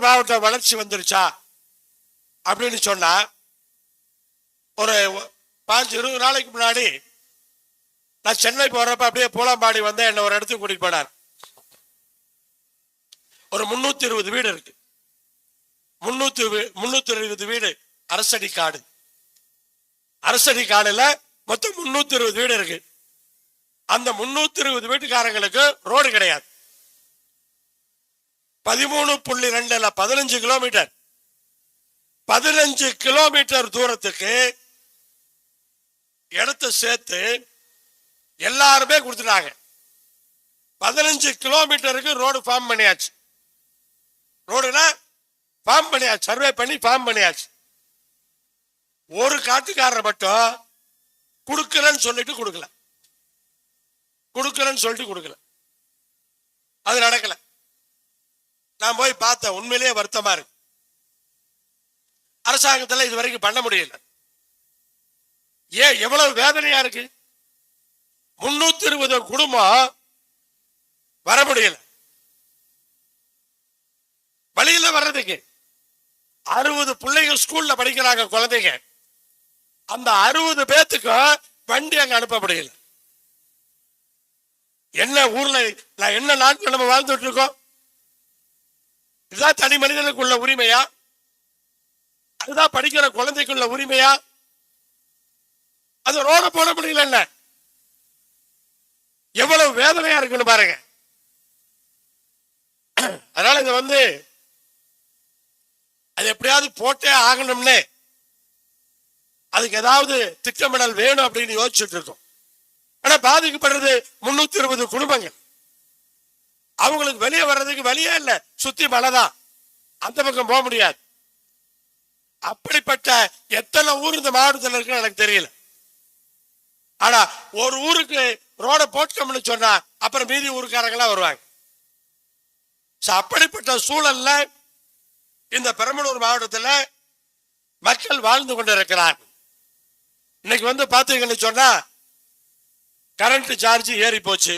மாவட்டம் வளர்ச்சி வந்துருச்சா? அப்படின்னு சொன்னா ஒரு பாஞ்சு இருபது நாளைக்கு முன்னாடி நான் சென்னை போறப்ப அப்படியே பூலாம்பாடி வந்து என்ன ஒரு இடத்துக்கு கூட்டிட்டு போனார். ஒரு முன்னூத்தி இருபது வீடு இருக்கு. முன்னூத்தி வீ- முன்னூத்தி இருபது வீடு அரசடி காடு. அரசடி காடுல மொத்தம் முன்னூத்தி இருபது வீடு இருக்கு. அந்த முன்னூத்தி இருபது வீட்டுக்காரங்களுக்கு ரோடு கிடையாது. பதிமூணு புள்ளி ரெண்டு பதினஞ்சு கிலோமீட்டர். பதினஞ்சு கிலோமீட்டர் தூரத்துக்கு இடத்த சேர்த்து எல்லாருமே கொடுத்துட்டாங்க. பதினஞ்சு கிலோமீட்டருக்கு ரோடு ஃபார்ம் பண்ணியாச்சு. ரோடுனா ஃபார்ம் பண்ணியாச்சு சர்வே பண்ணி ஃபார்ம் பண்ணியாச்சு. ஒரு காட்டுக்காரர் மட்டும் கொடுக்கலன்னு சொல்லிட்டு கொடுக்கல. கொடுக்கலன்னு சொல்லிட்டு கொடுக்கல. அது நடக்கல. நான் போய் பார்த்தேன். உண்மையிலேயே வருத்தமா இருக்கு. அரசாங்கத்துல இது வரைக்கும் பண்ண முடியல. ஏன் எவ்வளவு வேதனையா இருக்கு? முன்னூத்தி இருபது குடும்பம் வர முடியல. வழியில வர்றதுக்கு அறுபது பிள்ளைகள் ஸ்கூல்ல படிக்கிறாங்க குழந்தைங்க. அந்த அறுபது பேத்துக்கும் வண்டி அங்க அனுப்ப முடியல. என்ன ஊர்ல நான் என்ன நாட்கள் நம்ம வாழ்ந்துட்டு இருக்கோம்? இதுதான் தனி மனிதனுக்கு உள்ள உரிமையா? அதுதான் படிக்கிற குழந்தைக்கு உள்ள உரிமையா? அது ரோட போட முடியல என்ன? எவ்வளவு வேதனையா இருக்குன்னு பாருங்க. அதனால இது வந்து அது எப்படியாவது போட்டே ஆகணும்னு அதுக்கு ஏதாவது திட்டமிடல் வேணும் அப்படின்னு யோசிச்சுட்டு இருக்கோம். ஆனா பாதிக்கப்படுறது முன்னூத்தி இருபது குடும்பங்கள். அவங்களுக்கு வெளியே வர்றதுக்கு வழியே இல்ல. சுத்தி மலைதான். அந்த பக்கம் போக முடியாது. அப்படிப்பட்ட எத்தனை ஊர் இந்த மாவட்டத்தில் இருக்குன்னு எனக்கு தெரியல. ஆனா ஒரு ஊருக்கு ரோட போட்டோம்னு சொன்னா அப்புறம் மீதி ஊருக்காரங்களா வருவாங்க. அப்படிப்பட்ட சூழல்ல இந்த பெரம்பலூர் மாவட்டத்தில் மக்கள் வாழ்ந்து கொண்டிருக்கிறார் இன்னைக்கு வந்து பார்த்தீங்கன்னு சொன்னா கரண்ட் சார்ஜ் ஏறி போச்சு